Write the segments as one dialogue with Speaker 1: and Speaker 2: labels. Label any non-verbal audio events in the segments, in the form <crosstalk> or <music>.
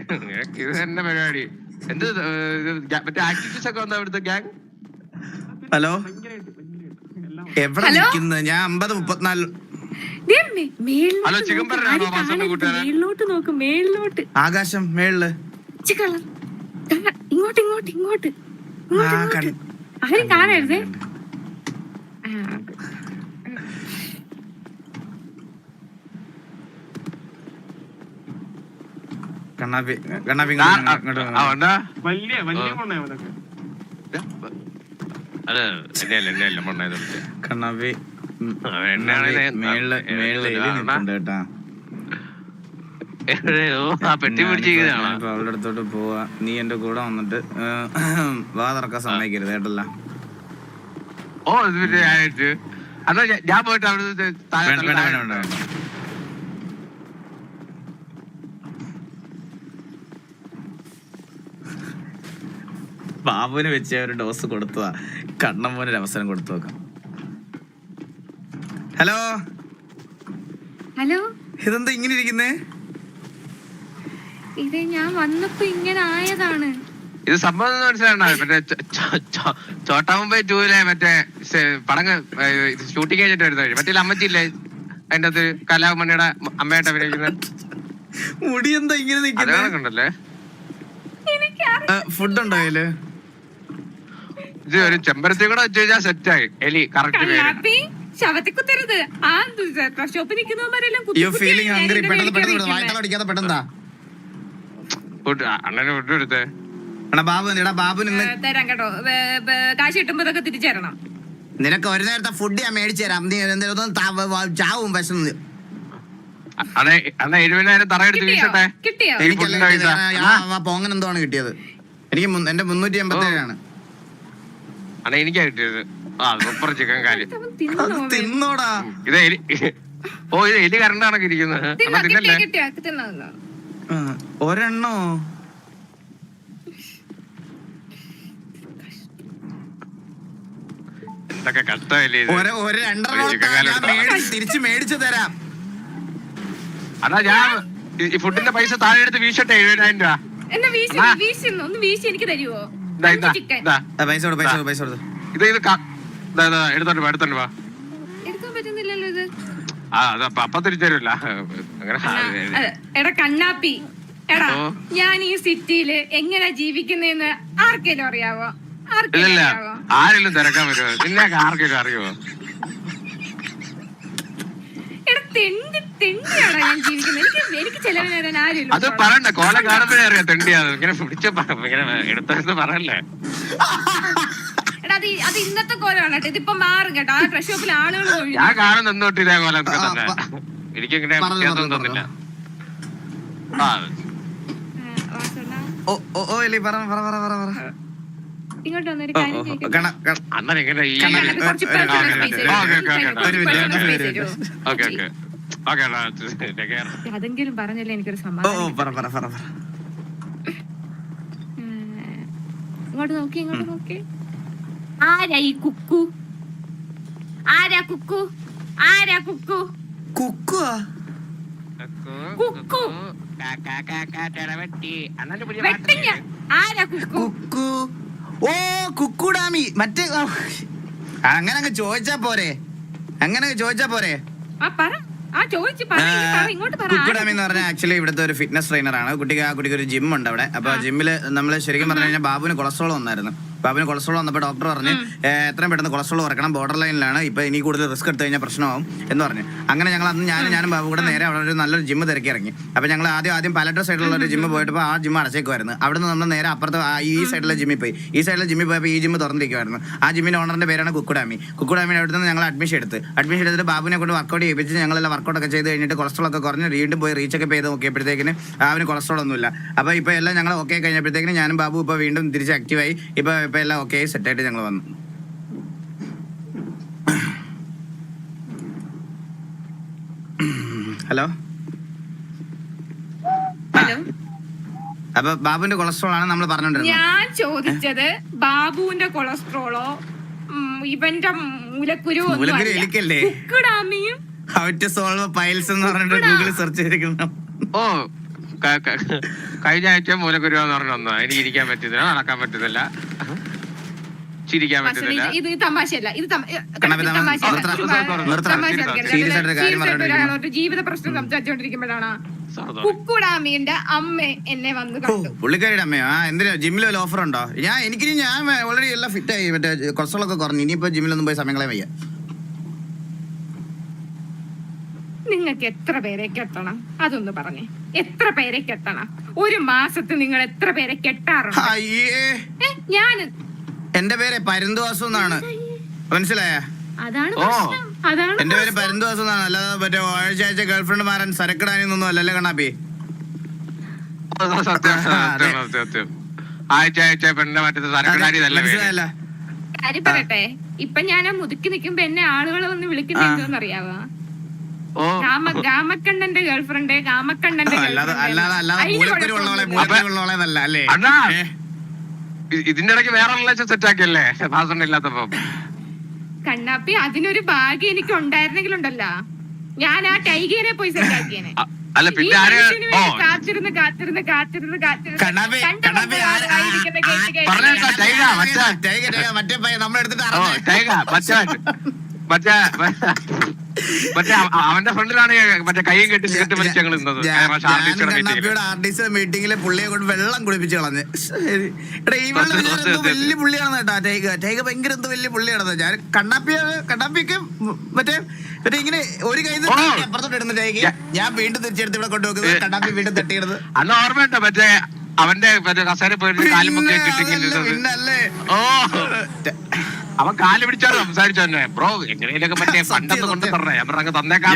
Speaker 1: നിനക്ക് ഇത് തന്നെ പരിപാടി. എന്ത് മറ്റേ ആക്ടിവിറ്റീസ് ഒക്കെ വന്ന അവിടുത്തെ ഗ്യാങ്
Speaker 2: ഹലോ? എവിടെ? നിൽക്കുന്നത് ഞാൻ അമ്പത് മുപ്പത്തിനാല്
Speaker 1: ഹലോ. കൂട്ടുകാരൻ.
Speaker 3: മേളിലോട്ട് നോക്ക് മേളിലോട്ട്.
Speaker 2: ആകാശം
Speaker 3: മേളിൽ. ഇങ്ങോട്ട് ഇങ്ങോട്ട് ഇങ്ങോട്ട്. ആരും കാണരുത്.
Speaker 2: കണ്ണാപ്പി കണ്ണാപ്പി.
Speaker 1: അവണ്ടാ
Speaker 4: വലിയ വലിയ
Speaker 2: കണ്ണാപ്പി മേളിൽ മേളിൽ എലി കേട്ടാ. അവളുടെ അടുത്തോട്ട് പോവാ. നീ എന്റെ കൂടെ വന്നിട്ട് വാ തുറക്കാൻ സമ്മതിക്കരുത് കേട്ടല്ല.
Speaker 1: ഓ അതാ ഞാൻ- ഞാൻ പോയിട്ട് അവിടെ താഴെ
Speaker 2: വേണ്ട വേണ്ട വേണ്ട വേണ്ട വേണ്ട. ബാബുവിന് വെച്ച് ഒരു ഡോസ് കൊടുത്തതാ. കണ്ണമ്മോന് ഒരു അവസരം കൊടുത്തു നോക്കാം. ഹലോ?
Speaker 3: ഹലോ?
Speaker 2: ഇതെന്താ ഇങ്ങനെ ഇരിക്കുന്നേ?
Speaker 3: ഇത് ഞാൻ വന്നപ്പോ ഇങ്ങനെ ആയതാണ്.
Speaker 1: ഇത് സംഭവം മനസ്സിലാണോ മറ്റേ ചോ- ചോ- ചോ- ചോട്ടാ മുംബൈ ടൂലെ മറ്റേ പടങ്ങ് ഷൂട്ടിംഗ് കഴിഞ്ഞിട്ട് വരുന്ന മറ്റേ അമ്മച്ചില്ലേ അതിന്റെ അത് കലാമണിയുടെ അമ്മയായിട്ട് അഭിനയിക്കുന്നത്.
Speaker 2: മുടി എന്താ ഇങ്ങനെ നിൽക്കുന്നത് ഫുഡ് ഉണ്ടോ അതിൽ?
Speaker 1: ഇത് ഒരു ചെമ്പരത്തി കൂടെ വെച്ച് കഴിഞ്ഞാൽ സെറ്റായി എലി കറക്റ്റ് പേര്
Speaker 3: കണ്ണാപ്പി ശവത്തിൽ കുത്തരുത് ആ ഷോപ്പിൽ നിൽക്കുന്നവരെല്ലാം
Speaker 2: യു ഫീലിംഗ് ഹംഗ്രി പെട്ടെന്ന് പെട്ടെന്ന് വായത്തല അടിക്കാതെ പെട്ടെന്ന്
Speaker 1: ഫുഡ് അണ്ണന് ഫുഡ് എടുത്തേ
Speaker 2: എടാ ബാബു എടാ ബാബു നിന്ന്
Speaker 3: തരാം കേട്ടോ വേ- വേ- കാശ് കിട്ടുമ്പോ ഇതൊക്കെ തിരിച്ചു തരണം
Speaker 2: നിനക്ക് ഒരു നേരത്തെ ഫുഡ് ഞാൻ മേടിച്ചു തരാം നീ എന്തെങ്കിലും ചാവും വിശന്ന്
Speaker 1: അണ്ണ എഴുപതിനായിരം തറയെടുത്ത്
Speaker 3: കിട്ടിയോ
Speaker 1: വീശട്ടെ
Speaker 3: കിട്ടിയോ
Speaker 1: ഈ ഫുഡിന്റെ പൈസ.
Speaker 2: ആ, ആ, പോങ്ങൻ എന്തോ ആണ് കിട്ടിയത് എനിക്ക് എന്റെ മുന്നൂറ്റി എൺപത്തി ഏഴാണ്
Speaker 1: അണ്ണ എനിക്കാ കിട്ടിയത്. ആ സൂപ്പർ ചിക്കൻ കാലി?
Speaker 2: തിന്നോടാ.
Speaker 1: ഇത് എലി ഓ ഇത് എലി കരണ്ടാണൊക്കെ ഇരിക്കുന്നത് തിന്നല്ലേ?
Speaker 2: ഒരെണ്ണോ?
Speaker 1: എന്തൊക്കെ കഷ്ടമല്ലേ.
Speaker 2: മേടിച്ച് തരാം.
Speaker 1: അതാ ഞാൻ ഈ- ഫുഡിന്റെ പൈസ താഴെ എടുത്ത് വീശട്ടെ എഴുപതിനായിരം രൂപ.
Speaker 3: എന്നാ വീശി. വീശി ഒന്ന് ഒന്ന് വീശി എനിക്ക് തരുവോ?
Speaker 2: പൈസ കൊടു പൈസ കൊടു പൈസ കൊടുത്തു
Speaker 1: ഇത് ഇത് ക- ഇതാ, ഇതാ, എടുത്തോണ്ട് വാ എടുത്തോണ്ട് വാ.
Speaker 3: എടുക്കാൻ പറ്റുന്നില്ലല്ലോ ഇത്.
Speaker 1: ആ അത് അപ്പൊ
Speaker 3: എടാ കണ്ണാപ്പി. എടാ ഞാൻ ഈ സിറ്റിയിൽ എങ്ങനെ ജീവിക്കുന്നതെന്ന് ആർക്കെങ്കിലും അറിയാവോ? ആർക്കെങ്കിലും അറിയാവോ?
Speaker 1: ആരെങ്കിലും തിരക്കാൻ പറ്റുമോ? നിന്നെ ആർക്കെങ്കിലും അറിയുമോ?
Speaker 3: എടാ തെണ്ടി തെണ്ടിയാണോ ഞാൻ ജീവിക്കുന്നത് എനിക്ക് എനിക്ക് ചെലവിന് തരാൻ ആരും
Speaker 1: അത് പറയണ്ട. കോല കാണുമ്പോഴേ അറിയാം തെണ്ടിയാണ് ഇങ്ങനെ പിടിച്ച ഇങ്ങനെ എടുത്തെടുത്ത് പറയല്ലേ.
Speaker 3: എടാ അത് ഈ- അത് ഇന്നത്തെ കോലമാണ് കേട്ടോ ഇതിപ്പോ മാറും കേട്ടോ. ആ ഡ്രസ് ഷോപ്പിൽ ആളുകൾ ഒഴിഞ്ഞു.
Speaker 1: ഞാൻ കാണുന്ന എന്നോട്ട് ഇതേ കോല
Speaker 2: ആ,
Speaker 1: തന്നെ.
Speaker 2: പ-
Speaker 1: എനിക്കിങ്ങനെ
Speaker 2: പറഞ്ഞു,
Speaker 1: വ്യത്യാസം
Speaker 2: പറഞ്ഞു,
Speaker 1: തോന്നില്ല. ആ
Speaker 2: ഓ ഓ ഓ എലി പറ പറ പറ പറ പറ.
Speaker 3: ഇങ്ങോട്ട് വന്നൊരു കാര്യം
Speaker 2: ഓ, ഓ, കണ കണ.
Speaker 1: അന്നേരം ഇങ്ങനെ ഈ
Speaker 2: കണ്ണാടി.
Speaker 1: ഓക്കേ? Okay okay okay.
Speaker 3: അതെങ്കിലും പറഞ്ഞല്ലേ എനിക്കൊരു സമാധാനം
Speaker 2: പറ പറ പറ പറ.
Speaker 3: ഇങ്ങോട്ട് നോക്കി ഇങ്ങോട്ട് നോക്കി. ആരാ ഈ കുക്കു? ആരാ കുക്കു? ആരാ കുക്കു? കുക്കു? കുക്കു
Speaker 2: കുക്കു. ഓ കുക്കുടാമി. മറ്റേ അങ്ങനെ അങ്ങ് ചോദിച്ചാ പോരെ. അങ്ങനെ അങ്ങ് ചോദിച്ചാ പോരെ.
Speaker 3: ആ പറ. ആ ചോദിച്ചു പറ ഇനി ഇങ്ങോട്ട് പറ.
Speaker 2: കുക്കുടാമി എന്ന് പറഞ്ഞാൽ ആക്ച്വലി ഇവിടുത്തെ ഒരു ഫിറ്റ്നസ് ട്രെയിനർ ആണ്. കുട്ടിക്ക് ആ കുട്ടിക്ക് ഒരു ജിം ഉണ്ട് അവിടെ. അപ്പൊ ജിമ്മിൽ നമ്മൾ ശരിക്കും പറഞ്ഞു കഴിഞ്ഞാൽ ബാബുവിന് കൊളസ്ട്രോൾ വന്നായിരുന്നു. ബാബുവിന് കൊളസ്ട്രോൾ വന്നപ്പോൾ ഡോക്ടർ പറഞ്ഞു "ഏ, എത്രയും പെട്ടെന്ന് കൊളസ്ട്രോൾ കുറക്കണം ബോർഡർ ലൈനിലാണ് ഇപ്പൊ ഇനി കൂടുതൽ റിസ്ക് എടുത്തു കഴിഞ്ഞാൽ പ്രശ്നമാവും എന്ന് പറഞ്ഞു. അങ്ങനെ ഞങ്ങൾ അന്ന് ഞാനും ഞാനും ബാബു കൂടെ നേരെ അവിടെ ഒരു നല്ലൊരു ജിമ്മ് തിരക്കി ഇറങ്ങി. അപ്പൊ ഞങ്ങൾ ആദ്യം ആദ്യം പലട്ടോ സൈഡിലുള്ള ഒരു ജിമ്മ് പോയിട്ട് ആ ജിമ്മ അടച്ചേക്കുമായിരുന്നു അവിടെ നിന്ന് നമ്മൾ നേരെ അപ്പുറത്ത് ഈ സൈഡിലെ ജിമ്മിൽ പോയി. ഈ സൈഡിലെ ജിമ്മിൽ പോയപ്പോൾ ഈ ജിമ്മ് തുറന്നിരിക്കുമായിരുന്നു ആ ജിമ്മിന്റെ ഓണറിന്റെ പേരാണ് കുക്കുടാമി കുക്കുടാമിയുടെ അവിടെ നിന്ന് ഞങ്ങൾ അഡ്മിഷൻ എടുത്ത്. അഡ്മിഷൻ എടുത്തിട്ട് ബാബുവിനെ കൊണ്ട് വർക്കൗട്ട് ചെയ്യിപ്പിച്ച് ഞങ്ങളെല്ലാം വർക്കൗട്ട് ഒക്കെ ചെയ്ത് കഴിഞ്ഞിട്ട് കൊളസ്ട്രോൾ ഒക്കെ കുറഞ്ഞ് വീണ്ടും പോയി റീച്ച് ഒക്കെ ചെയ്ത് നോക്കിയപ്പോഴത്തേക്കിന് അവന് കൊളസ്ട്രോൾ ഒന്നുമില്ല. അപ്പോൾ ഇപ്പോൾ എല്ലാം ഞങ്ങൾ ഓക്കെ കഴിഞ്ഞപ്പോഴത്തേക്കിന് ഞാനും ബാബു ഇപ്പോൾ വീണ്ടും തിരിച്ച് ആക്റ്റീവായി ഇപ്പോൾ ഇപ്പോൾ എല്ലാം ഓക്കെ സെറ്റായിട്ട് ഞങ്ങൾ വന്നു. ഹലോ
Speaker 3: ഹലോ
Speaker 2: അപ്പൊ ബാബുവിന്റെ കൊളസ്ട്രോൾ ആണ് നമ്മൾ പറഞ്ഞോണ്ടിരുന്നത്.
Speaker 3: ഞാൻ ചോദിച്ചത് ബാബുവിന്റെ കൊളസ്ട്രോളോ ഇവന്റെ മൂലക്കുരു
Speaker 2: മൂലക്കുരു എനിക്കല്ലേ
Speaker 3: കുക്കുടാമിയും
Speaker 2: ഹൗ ടു സോൾവ് പൈൽസ് എന്ന് പറഞ്ഞിട്ട് ഗൂഗിളിൽ സെർച്ച്
Speaker 1: ഓ കഴിഞ്ഞ ആഴ്ച മൂലക്കുരുവ എന്ന് പറഞ്ഞ ഒന്നാ എനിക്ക് ഇരിക്കാൻ പറ്റുന്നില്ല നടക്കാൻ പറ്റുന്നില്ല ചിരിക്കാൻ പറ്റുന്നില്ല
Speaker 3: ഇത് തമാശയല്ല. ഇത്. തമാശ ജീവിത പ്രശ്നം സംസാരിച്ചുകൊണ്ടിരിക്കുമ്പോഴാണ്
Speaker 1: സമ്മതം.
Speaker 3: കുക്കുടാമിന്റെ അമ്മ എന്നെ വന്ന് കണ്ടു.
Speaker 2: പുള്ളിക്കാരിയുടെ അമ്മയോ? ആ എന്തിനാ? ജിമ്മിൽ വല്ല ഓഫർ ഉണ്ടോ? ഞാൻ എനിക്ക് ഞാൻ ഓൾറെഡി എല്ലാം ഫിറ്റ് ആയി. മറ്റേ കൊളസ്ട്രോളൊക്കെ കുറഞ്ഞു. ഇനിയിപ്പോ ജിമ്മിലൊന്നും പോയി സമയങ്ങളെ വയ്യ.
Speaker 3: നിങ്ങൾക്ക് എത്ര പേരേക്ക് എത്തണം? അതൊന്ന് പറഞ്ഞേ. എത്ര പേരേക്ക് എത്തണം? ഒരു മാസത്തിൽ നിങ്ങൾ എത്ര പേരെ കെട്ടാറുണ്ട്?
Speaker 2: അയ്യേ.
Speaker 3: ഏ,
Speaker 2: എന്റെ പേര് പരുന്തുവാസു എന്നാണ്. മനസ്സിലായ?
Speaker 3: അതാണ്
Speaker 1: ഓ.
Speaker 3: പ്രശ്നം. അതാണ്
Speaker 2: എന്റെ പേര്
Speaker 3: പ്രശ്നം.
Speaker 2: പരുന്തുവാസു എന്നാണ്. അല്ലാതെ മറ്റേ ആഴ്ച ആഴ്ച ഗേൾഫ്രണ്ട് മാറാൻ സരക്കിടാനൊന്നും അല്ലല്ലേ കണ്ണാപ്പി.
Speaker 1: സത്യം സത്യം
Speaker 2: അതെ.
Speaker 1: സത്യം സത്യം. ആഴ്ച ആഴ്ച പെണ്ണിന്റെ മറ്റേ സരക്കടാരി നല്ല
Speaker 2: മനസ്സിലായല്ല.
Speaker 3: കാര്യം പറയട്ടെ. ഇപ്പൊ ഞാൻ ആ മുതുക്കി നിൽക്കുമ്പോ എന്നെ ആളുകളെ വന്ന്. അറിയാവോ ഗാമ ഗാമക്കണ്ണന്റെ ഗേൾഫ്രണ്ട് ഗാമക്കണ്ണന്റെ
Speaker 1: ഇതിന്റെ ഇടയ്ക്ക് വേറെ റിലേഷൻ സെറ്റ് ആക്കിയല്ലേ? ഭാസണ്ണ ഇല്ലാത്തപ്പോ.
Speaker 3: കണ്ണാപ്പി അതിനൊരു ഭാഗ്യം എനിക്ക് ഉണ്ടായിരുന്നെങ്കിലുണ്ടല്ലോ. ഞാൻ ആ ടൈഗേനെ പോയി സെറ്റ്
Speaker 1: ആക്കിയേനെ. അല്ല പിന്നെ
Speaker 3: കാത്തിരുന്ന് കാത്തിരുന്ന് കാത്തിരുന്ന് കാത്തിരുന്ന്.
Speaker 2: മറ്റേ
Speaker 1: മറ്റേ മറ്റേ അവന്റെ ഫ്രണ്ടിലാണ് മറ്റേ കൈയും കെട്ടി കെട്ടി വലിച്ച് ഞങ്ങൾ നിന്നത്. മീറ്റിംഗിൽ
Speaker 2: പുള്ളിയെ കൊണ്ട് വെള്ളം കുടിപ്പിച്ച് കളഞ്ഞ്. എടാ ഈ വെള്ളം. വലിയ പുള്ളിയാണ് കേട്ടാ ടൈഗ ടൈഗ ഭയങ്കര എന്തോ വലിയ പുള്ളിയാണ് ഞാൻ കണ്ണാപ്പിയ കണ്ണാപ്പിക്ക് മറ്റേ മറ്റേ ഇങ്ങനെ ഒരു കൈ അപ്പുറത്തോട്ട് ഇടുന്ന ടൈഗ ഞാൻ വീണ്ടും തിരിച്ചെടുത്ത് ഇവിടെ കൊണ്ടുവെക്കുന്നത്. കണ്ണാപ്പി വീണ്ടും തട്ടിയിടുന്നത്
Speaker 1: അന്ന് ഓർമ്മയുണ്ടോ മറ്റേ അവന്റെ മറ്റേ കസേര പോയിട്ട് കാലും
Speaker 2: ഒക്കെ? അല്ലേ
Speaker 1: ഓ! അവൻ കാൽ പിടിച്ചാണ് സംസാരിച്ചു തന്നെ. ബ്രോ എങ്ങനെയൊക്കെ മറ്റേ
Speaker 2: ഫണ്ട്
Speaker 1: ഫണ്ടൊന്ന് കൊണ്ട് തരണേ? ഞാൻ പറഞ്ഞു തന്നേക്കാം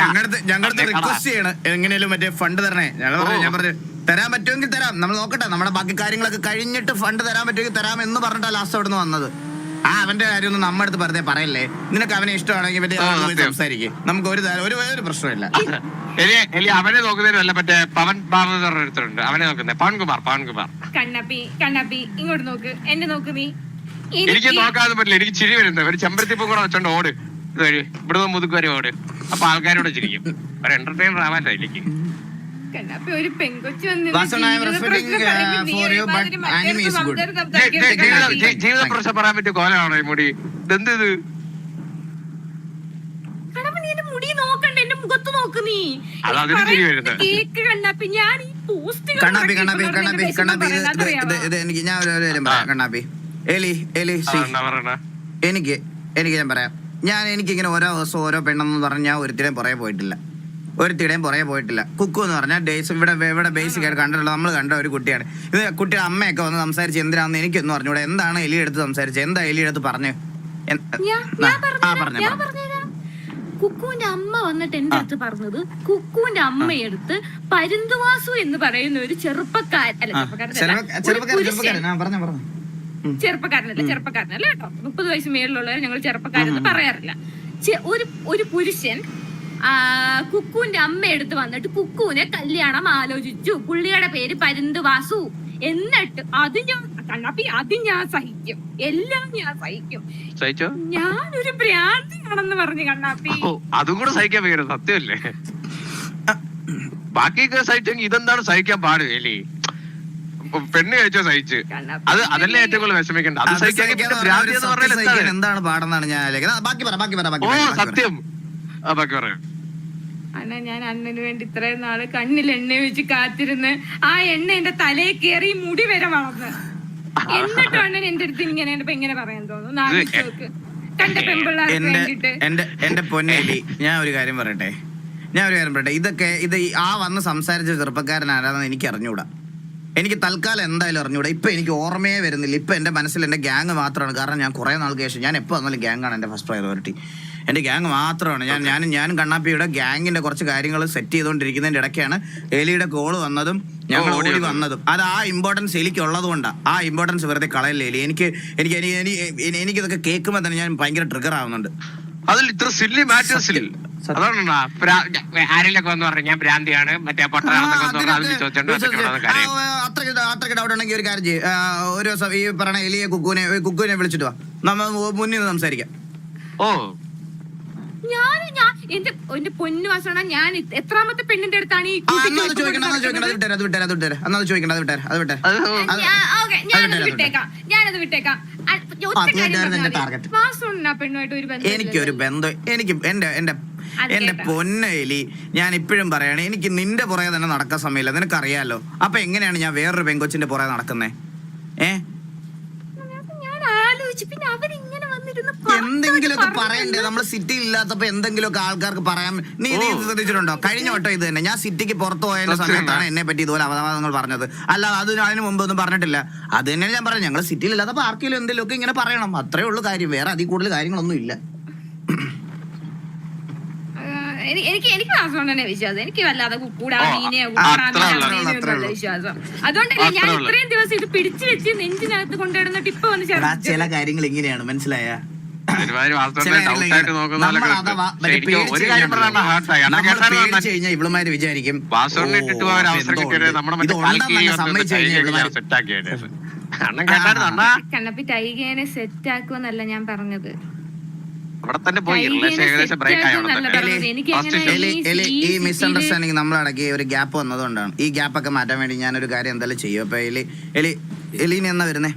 Speaker 2: ഞങ്ങളുടെ റിക്വസ്റ്റ് ചെയ്യണം. എങ്ങനെയാലും മറ്റേ ഫണ്ട് തരണേ. ഞങ്ങൾ പറഞ്ഞു ഞാൻ പറഞ്ഞു തരാൻ പറ്റുമെങ്കിൽ തരാം. നമ്മൾ നോക്കട്ടെ. നമ്മുടെ ബാക്കി കാര്യങ്ങളൊക്കെ കഴിഞ്ഞിട്ട് ഫണ്ട് തരാൻ പറ്റുമെങ്കിൽ തരാം എന്ന് പറഞ്ഞിട്ടാ ലാസ്റ്റ് അവിടെ നിന്ന് വന്നത്. ആ അവന്റെ കാര്യമൊന്നും നമ്മുടെ അടുത്ത് വെറുതെ പറയല്ലേ? നിനക്ക് അവനെ ഇഷ്ടമാണെങ്കിൽ മറ്റേ. സംസാരിക്കും. നമുക്ക് ഒരു ഒരു ഒരു പ്രശ്നമില്ല
Speaker 1: അവനെ നോക്കുന്നതിനല്ല മറ്റേ പവൻ ബാബു ഒരുത്തരുണ്ട് അവനെ നോക്കുന്നത് പവൻകുമാർ പവൻകുമാർ.
Speaker 3: കണ്ണപ്പി കണ്ണപ്പി ഇങ്ങോട്ട് നോക്ക്. എന്നെ നോക്ക് നീ.
Speaker 1: എനിക്ക് നോക്കാതെ പറ്റില്ല. എനിക്ക് ചിരി വരുന്നത് ഒരു ചെമ്പരത്തിപ്പൂ കൂടെ വെച്ചോണ്ട് ഓട്. ഇതുവഴി ഇവിടുന്ന് മുതുക്ക് വരെ ഓട്. അപ്പൊ ആൾക്കാരോട് ചിരിക്കും. ഒരു എന്റർടൈനർ ആവാൻ എനിക്ക്
Speaker 3: ഒരു പെങ്കൊച്ചു ജീവിത പ്രശ്നം
Speaker 1: പറയാൻ പറ്റിയ കോലാണോ ഈ മുടി? ഇതെന്ത് ഇത്
Speaker 3: നീ മുടി നോക്കണ്ട. എന്റെ മുഖത്ത് നോക്ക് നീ. കേക്ക് കണ്ണപ്പി ഞാൻ ഈ പോസ്റ്റ്
Speaker 2: കണ്ണാപ്പി കണ്ണാപ്പി കണ്ണാപ്പി കണ്ണാപ്പി. ഇത് ഇത് ഇത് ഇത് എനിക്ക് ഞാൻ ഒരു കാര്യം പറയാം. കണ്ണാപ്പി. എലി എലി സി. എനിക്ക് എനിക്ക് ഞാൻ പറയാം. ഞാൻ എനിക്കിങ്ങനെ ഓരോ ദിവസം ഓരോ പെണ്ണെന്ന് പറഞ്ഞാൽ ഒരുത്തിടേം ഒരുത്തിടെയും പുറകെ പോയിട്ടില്ല. ഒരുത്തിടേം പുറകെ പോയിട്ടില്ല. കുക്കു എന്ന് പറഞ്ഞാൽ ഡേയ്സ് ഇവിടെ ഇവിടെ ബേസിക് ആയിട്ട് കണ്ടിട്ടുള്ള നമ്മൾ കണ്ട ഒരു കുട്ടിയാണ്. ഇത് കുട്ടിയുടെ അമ്മയൊക്കെ വന്ന് സംസാരിച്ച് എന്തിനാന്ന് എനിക്കൊന്നും അറിഞ്ഞൂടെ. എന്താണ് എലി എടുത്ത് സംസാരിച്ചത്? എന്താ എലി എടുത്ത് പറഞ്ഞു? ആ പറഞ്ഞു.
Speaker 3: കുക്കുവിന്റെ അമ്മ വന്നിട്ട് എന്റെ അടുത്ത് പറഞ്ഞത് കുക്കുവിന്റെ അമ്മയെടുത്ത് പരുന്തുവാസു എന്ന് പറയുന്ന ഒരു ചെറുപ്പക്കാരൻ അല്ല
Speaker 2: ചെറുപ്പക്കാരൻ
Speaker 3: ചെറുപ്പക്കാരനല്ല ചെറുപ്പക്കാരനല്ല കേട്ടോ. മുപ്പത് വയസ്സ് മേളിലുള്ളവരെ ഞങ്ങൾ ചെറുപ്പക്കാരെന്ന് പറയാറില്ല. ഒരു ഒരു പുരുഷൻ കുക്കുവിന്റെ അമ്മ എടുത്ത് വന്നിട്ട് കുക്കുവിനെ കല്യാണം ആലോചിച്ചു. പുള്ളിയുടെ പേര് പരുന്ത് വാസു എന്നിട്ട് അത് ഞാൻ കണ്ണാപ്പി അത് ഞാൻ സഹിക്കും. എല്ലാം ഞാൻ സഹിക്കും. ഞാനൊരു ഭ്രാന്തിയാണെന്ന് പറഞ്ഞു കണ്ണാപ്പി.
Speaker 1: അതും കൂടെ സഹിക്കാൻ വയ്ക്കരുത് സത്യമല്ലേ? ബാക്കിയൊക്കെ സഹിച്ചെങ്കിൽ ഇതെന്താണ് സഹിക്കാൻ പാട് എലി ഇപ്പൊ പെണ്ണ് കഴിച്ചോ സഹിച്ച്? അത് അതല്ലേ ഏറ്റവും കൂടുതൽ വിഷമിക്കേണ്ട അത് സഹിക്കാൻ
Speaker 2: പറഞ്ഞാൽ
Speaker 1: ഭ്രാന്തി എന്ന് പറഞ്ഞാൽ എന്താണ്?
Speaker 2: പാടെന്നാണ് ഞാൻ ബാക്കി പറ ബാക്കി പറ ബാക്കി
Speaker 1: ഓ. സത്യം. ബാക്കി പറയാം.
Speaker 3: അണ്ണ ഞാൻ അണ്ണന് വേണ്ടി ഇത്രയും നാൾ കണ്ണിൽ എണ്ണ വെച്ച് കാത്തിരുന്ന് ആ എണ്ണ എന്റെ തലയിൽ കയറി മുടി വരെ വളർന്ന്. എന്നിട്ട് അണ്ണൻ എന്റെ അടുത്ത് ഇങ്ങനെ ഇങ്ങനെ പറയാൻ തോന്നുന്നു.
Speaker 2: എന്റെ എന്റെ പൊന്നേലി ഞാൻ ഒരു കാര്യം പറയട്ടെ? ഞാൻ ഒരു കാര്യം പറയട്ടെ? ഇതൊക്കെ ഇത് ആ വന്ന് സംസാരിച്ച ചെറുപ്പക്കാരൻ ആരാണെന്ന് എനിക്ക് അറിഞ്ഞൂടാ എനിക്ക് തൽക്കാലം എന്തായാലും അറിഞ്ഞൂടെ. ഇപ്പൊ എനിക്ക് ഓർമ്മയെ വരുന്നില്ല. ഇപ്പൊ എന്റെ മനസ്സിൽ എന്റെ ഗ്യാങ് മാത്രമാണ് കാരണം ഞാൻ കുറെ നാൾക്ക് ശേഷം ഞാൻ എപ്പോ വന്നാലും ഗ്യാങ് ആണ് എന്റെ ഫസ്റ്റ് പ്രയോറിറ്റി എന്റെ ഗ്യാങ് മാത്രമാണ് ഞാൻ ഞാൻ ഞാൻ കണ്ണാപ്പിയുടെ ഗ്യാങ്ങിന്റെ കുറച്ച് കാര്യങ്ങൾ സെറ്റ് ചെയ്തുകൊണ്ടിരിക്കുന്നതിന്റെ ഇടയ്ക്കാണ് എലിയുടെ കോൾ വന്നതും ഞങ്ങൾ
Speaker 1: ഓടി വന്നതും.
Speaker 2: അത് ആ ഇമ്പോർട്ടൻസ് എനിക്ക് ഉള്ളതുകൊണ്ടാണ് ആ ഇമ്പോർട്ടൻസ് വെറുതെ കളയല്ലേ എലി? എനിക്ക് എനിക്ക് എനിക്ക് എനിക്ക് എനിക്കിതൊക്കെ കേൾക്കുമ്പോൾ തന്നെ ഞാൻ ഭയങ്കര ട്രിഗർ ആവുന്നുണ്ട്.
Speaker 1: അതിൽ ഇത്ര സില്ലി മാറ്റേഴ്സിൽ അതാണ് ആരെങ്കിലൊക്കെ വന്ന് പറഞ്ഞു ഞാൻ ഭ്രാന്തിയാണ് മറ്റേ
Speaker 2: അത്രയ്ക്ക് അത്രയ്ക്ക് ഡൗട്ട് ഉണ്ടെങ്കിൽ ഒരു കാര്യം ചെയ്യും. ഒരു ദിവസം ഈ പറഞ്ഞ എലിയെ കുക്കുവിനെ കുക്കുവിനെ വിളിച്ചിട്ട് വാ. നമ്മ മുന്നിൽ നിന്ന് സംസാരിക്കാം.
Speaker 1: ഓ.
Speaker 3: ഞാൻ ഞാൻ എന്റെ എന്റെ പൊന്നു വാസണ ഞാൻ എത്രാമത്തെ പെണ്ണിന്റെ അടുത്താണ് ഈ ഞാനത്
Speaker 2: അത്
Speaker 3: വിട്ടേക്കാം. ഞാനത് വിട്ടേക്കാം. വാസുണ്ണ പെണ്ണുമായിട്ട് ഒരു ബന്ധം
Speaker 2: എനിക്കൊരു ബന്ധം എനിക്ക് എന്റെ എന്റെ എന്റെ പൊന്നയിലി ഞാൻ ഇപ്പോഴും പറയാണ് എനിക്ക് നിന്റെ പുറകെ തന്നെ നടക്കാൻ സമയമില്ല. നിനക്കറിയാലോ? അപ്പൊ എങ്ങനെയാണ് ഞാൻ വേറൊരു പെങ്കൊച്ചിന്റെ പുറകെ നടക്കുന്നേ? ഏ?
Speaker 3: ഞാൻ ആലോചിച്ചു പിന്നെ അവരിങ്ങനെ
Speaker 2: എന്തെങ്കിലുമൊക്കെ
Speaker 3: ഒക്കെ
Speaker 2: പറയണ്ടേ? നമ്മൾ സിറ്റിയിൽ ഇല്ലാത്തപ്പോ എന്തെങ്കിലുമൊക്കെ ആൾക്കാർക്ക് പറയാൻ നീ നീ. ശ്രദ്ധിച്ചിട്ടുണ്ടോ? കഴിഞ്ഞ വട്ടം ഇത് തന്നെ. ഞാൻ സിറ്റിക്ക് പുറത്തു പോയ സമയത്താണ് എന്നെ പറ്റി ഇതുപോലെ അവതാദങ്ങൾ പറഞ്ഞത്. അല്ല അത് അതിന് മുമ്പ് ഒന്നും പറഞ്ഞിട്ടില്ല. അത് തന്നെയാണ് ഞാൻ പറഞ്ഞത്. ഞങ്ങൾ സിറ്റിയിൽ ഇല്ലാത്തപ്പോ ആർക്കെങ്കിലും എന്തെങ്കിലുമൊക്കെ ഇങ്ങനെ പറയണം. അത്രേ ഉള്ളൂ കാര്യം. വേറെ അതിൽ കൂടുതൽ കാര്യങ്ങളൊന്നും ഇല്ല.
Speaker 3: എനിക്ക് എനിക്ക് വിശ്വാസം. എനിക്ക് വല്ലാതെ. വിശ്വാസം. അതുകൊണ്ടല്ലേ ഞാൻ ഇത്രയും ദിവസം ഇത് പിടിച്ചു വെച്ച് നെഞ്ചിനകത്ത് കൊണ്ടിടുന്നിട്ട് ഇപ്പൊ വന്ന്
Speaker 2: ചില കാര്യങ്ങൾ ഇങ്ങനെയാണ്. മനസ്സിലായ? ഇവളുമാര് വിചാരിക്കും
Speaker 1: സെറ്റ്
Speaker 3: കണ്ണപ്പി ടൈഗേനെ ആക്കുമെന്നല്ല ഞാൻ പറഞ്ഞത്. ഈ
Speaker 2: മിസ്അണ്ടർസ്റ്റാൻഡിങ് നമ്മളടക്കി ഒരു ഗ്യാപ്പ് വന്നതുകൊണ്ടാണ്. ഈ ഗ്യാപ്പൊക്കെ മാറ്റാൻ വേണ്ടി ഞാനൊരു കാര്യം എന്തായാലും ചെയ്യും. അപ്പൊ എലി എലി എലിന് എന്നാ വരുന്നേ?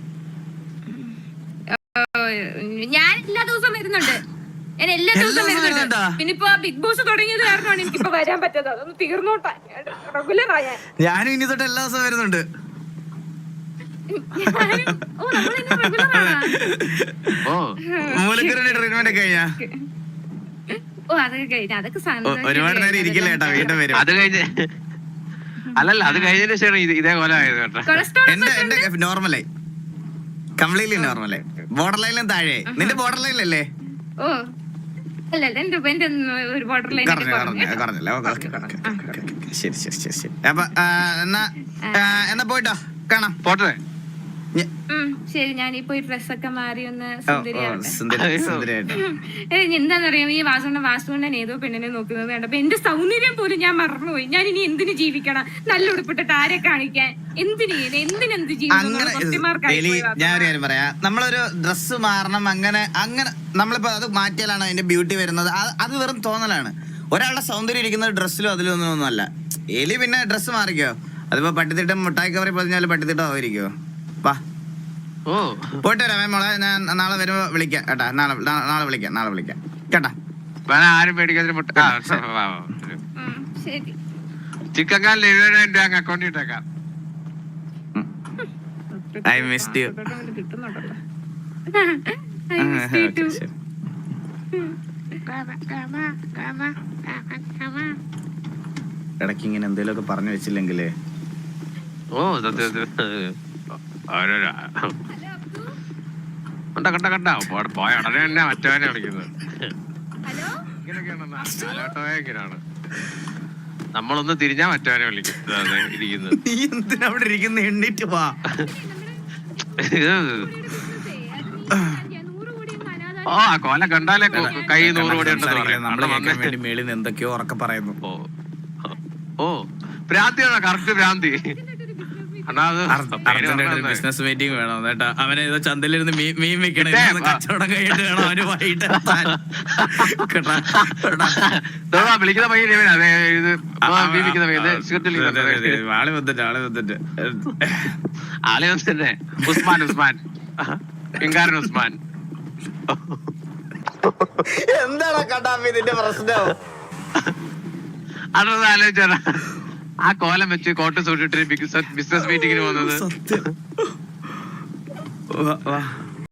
Speaker 3: ഞാൻ എല്ലാ ദിവസവും വരുന്നുണ്ട്. ഞാൻ എല്ലാ ദിവസവും വരുന്നുണ്ട്.
Speaker 2: വരുന്നുണ്ടോ?
Speaker 3: പിന്നെ ഇപ്പൊ ബിഗ് ബോസ് തുടങ്ങിയത് കാരണമാണ് എനിക്കിപ്പോ വരാൻ പറ്റാത്തത്. അതൊന്ന് തീർന്നോട്ടാ. റെഗുലർ ആയാ
Speaker 2: ഞാനും ഇനി തൊട്ട് എല്ലാ ദിവസവും വരുന്നുണ്ട്. ട്രീറ്റ്മെന്റ് കഴിഞ്ഞാ? ഒരുപാട് നേരം ഇരിക്കില്ല കേട്ടാ വീണ്ടും വരും.
Speaker 1: അത് കഴിഞ്ഞ് അല്ലല്ല അത് കഴിഞ്ഞതിന് ശേഷം ഇത് ഇതേപോലെ ആയത് കേട്ടോ.
Speaker 2: നോർമലായി കംപ്ലീറ്റ്ലി നോർമൽ ബോർഡർ ലൈനിലും താഴെ. നിന്റെ ബോർഡർ ലൈനിലല്ലേ
Speaker 3: ഓ. അല്ല അല്ല എന്റെ എന്റെ ഒരു ബോർഡർ ലൈൻ
Speaker 2: ശരി ശരി ശരി ശരി. അപ്പൊ എന്നാ എന്നാ പോയിട്ടോ? കാണാം.
Speaker 1: പോട്ടെ.
Speaker 3: ശരി ഞാൻ ഈ മാറി ഒന്ന്
Speaker 2: സുന്ദരിയായിട്ട്.
Speaker 3: ഏയ് എന്താന്നറിയാം ഈ വാസുണ്ണ വാസുണ്ണൻ ഏതോ പെണ്ണിനെ നോക്കുന്നത് കണ്ടപ്പോ എന്റെ സൗന്ദര്യം പോലും ഞാൻ മറന്നുപോയി. ഞാൻ ഇനി എന്തിനു ജീവിക്കണം? നല്ല ഉടുപ്പിട്ടിട്ട് ആരെ കാണിക്കാൻ? എന്തിനു എന്തിനെന്ത്
Speaker 2: ജീവിക്കണം പറയാ. നമ്മളൊരു ഡ്രസ്സ് മാറണം അങ്ങനെ അങ്ങനെ നമ്മളിപ്പോ അത് മാറ്റിയാലാണ് അതിന്റെ ബ്യൂട്ടി വരുന്നത്. അത് വെറും തോന്നലാണ്. ഒരാളുടെ സൗന്ദര്യം ഇരിക്കുന്നത് ഡ്രസ്സിലും അതിലൊന്നും ഒന്നും ഒന്നുമല്ല. എലി പിന്നെ ഡ്രസ്സ് മാറിക്കോ? അതിപ്പോ പട്ടിത്തിട്ടും മുട്ടായി കവറി പറഞ്ഞാലും പട്ടിത്തിട്ടം ആയിരിക്കോ വാ.
Speaker 1: ഓ.
Speaker 2: പോയിട്ട് വരാമേ മോളെ ഞാൻ നാളെ വരുമ്പോ വിളിക്കാം കേട്ടാ. നാളെ നാളെ വിളിക്കാം നാളെ വിളിക്കാം. കേട്ടാ?
Speaker 1: ആരും ചിക്കൻ കാലിൽ എഴുപതിനായിരം രൂപ അക്കൗണ്ടിൽ ഇട്ടേക്കാം.
Speaker 2: I missed U. <laughs> ഇടയ്ക്ക് ഇങ്ങനെ എന്തെങ്കിലുമൊക്കെ പറഞ്ഞു വെച്ചില്ലെങ്കിലേ.
Speaker 1: ഓ സത്യം സത്യം. ഓരോരോ കണ്ട കണ്ട കണ്ട? പോയ ഉടനെ തന്നെ മറ്റവനെ വിളിക്കുന്നത്. ഇങ്ങനെയൊക്കെയാണ് നമ്മളൊന്ന് തിരിഞ്ഞാ മറ്റവനെ വിളിക്കും ഇരിക്കുന്നത്.
Speaker 2: നീ എന്തിനാ അവിടെ ഇരിക്കുന്ന? എണ്ണിട്ട് വാ.
Speaker 1: ഓ ആ കോല കണ്ടാലേ കൈ നൂറ് കോടി ഉണ്ടെന്ന് പറയും.
Speaker 2: നമ്മൾ
Speaker 1: അണ്ണൻ
Speaker 2: കേൾക്കാൻ വേണ്ടി മേളിൽ നിന്ന് എന്തൊക്കെയോ ഉറക്കെ പറയുന്നു.
Speaker 1: ഓ ഓ ഭ്രാന്തിയാണോ? കറക്റ്റ് ഭ്രാന്തി അണ്ണാ അത് പേര് പറഞ്ഞത്
Speaker 2: ബിസിനസ് മീറ്റിംഗ് വേണം. കേട്ടാ അവനെ ഏതോ ചന്തയിലിരുന്ന് മീൻ മീൻ വെക്കണം കച്ചവടം കഴിഞ്ഞിട്ട് വേണം അവന് വൈകിട്ട്. കേട്ടാ, കേട്ടാ. ആൾ വന്നിട്ട് ആളെ വന്നിട്ട്.
Speaker 1: ആളെ ഒന്ന് തന്നെ ഉസ്മാൻ ഉസ്മാൻ. ഇങ്കാരൻ ഉസ്മാൻ.
Speaker 2: എന്താണ് കട്ടാപ്പി ഇതിന്റെ പ്രശ്നം?
Speaker 1: അതൊന്ന് ആലോചിച്ചാ ആ കോലം വെച്ച് കോട്ട് സൂട്ടിട്ട് ബിസിനസ് മീറ്റിംഗിന് പോകുന്നത്
Speaker 2: സത്യം.